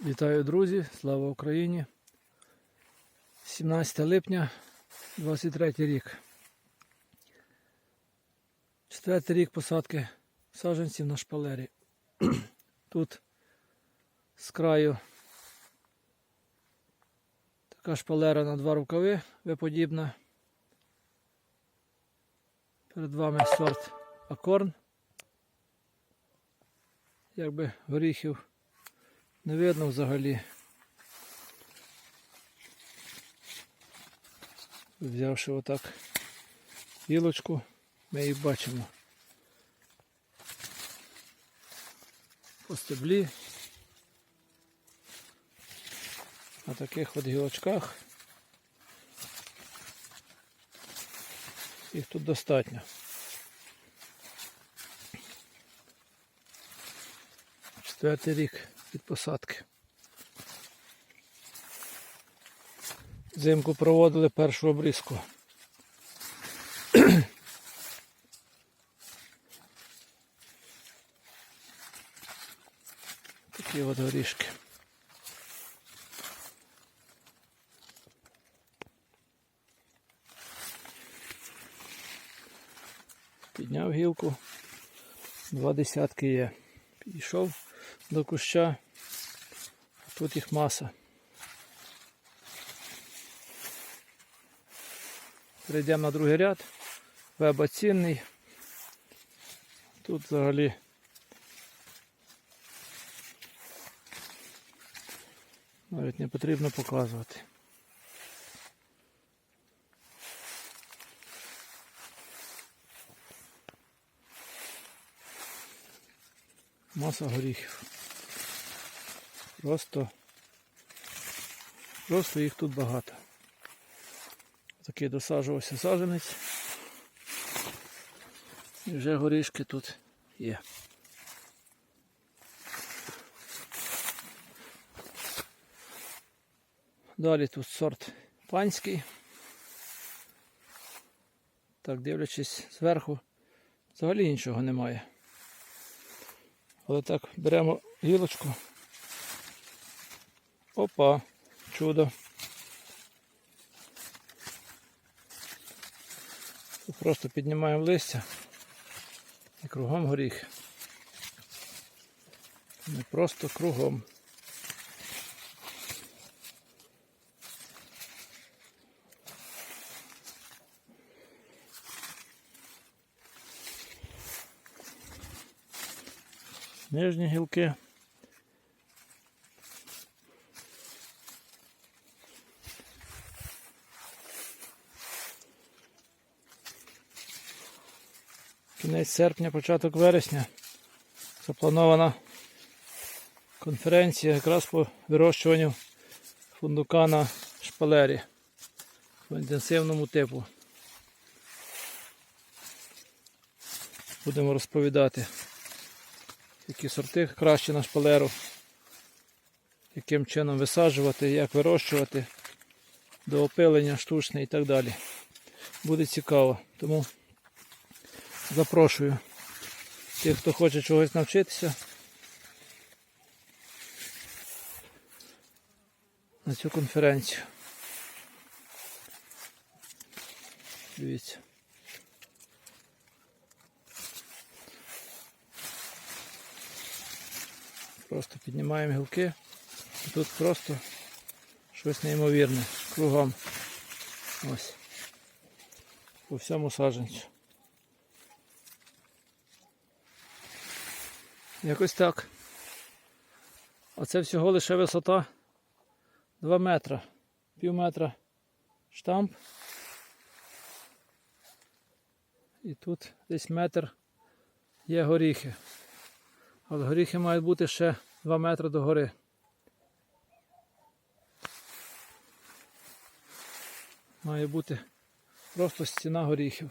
Вітаю, друзі! Слава Україні! 17 липня 23 рік. Четвертий рік посадки саджанців на шпалері. Тут з краю така шпалера на два рукави виподібна. Перед вами сорт Акорн. Якби горіхів не видно взагалі. Взявши отак гілочку, ми її бачимо. По стеблі. На таких от гілочках. Їх тут достатньо. Четвертий рік від посадки. Взимку проводили першу обрізку. Такі от горішки. Підняв гілку, два десятки є. Підійшов до куща, тут їх маса. Перейдемо на другий ряд. Веба цінний. Тут взагалі навіть не потрібно показувати. Маса горіхів. Просто, просто їх тут багато. Такий досаджувався саджанець. І вже горішки тут є. Далі тут сорт панський. Так, дивлячись зверху, взагалі нічого немає. Але так, беремо гілочку. Опа, чудо. Просто піднімаємо листя і кругом горіх. Не просто кругом. Нижні гілки. Кінець серпня, початок вересня запланована конференція якраз по вирощуванню фундука на шпалері по інтенсивному типу. Будемо розповідати, які сорти краще на шпалеру, яким чином висаджувати, як вирощувати до опилення штучне і так далі. Буде цікаво. Тому Запрошую тих, хто хоче чогось навчитися. На цю конференцію. Дивіться. Просто піднімаємо гілки. І тут просто щось неймовірне. Кругом. Ось. По всьому саджанцю. Якось так. Оце всього лише висота 2 метра. Пів метра штамп. І тут десь метр є горіхи. Але горіхи мають бути ще 2 метри до гори. Має бути просто стіна горіхів.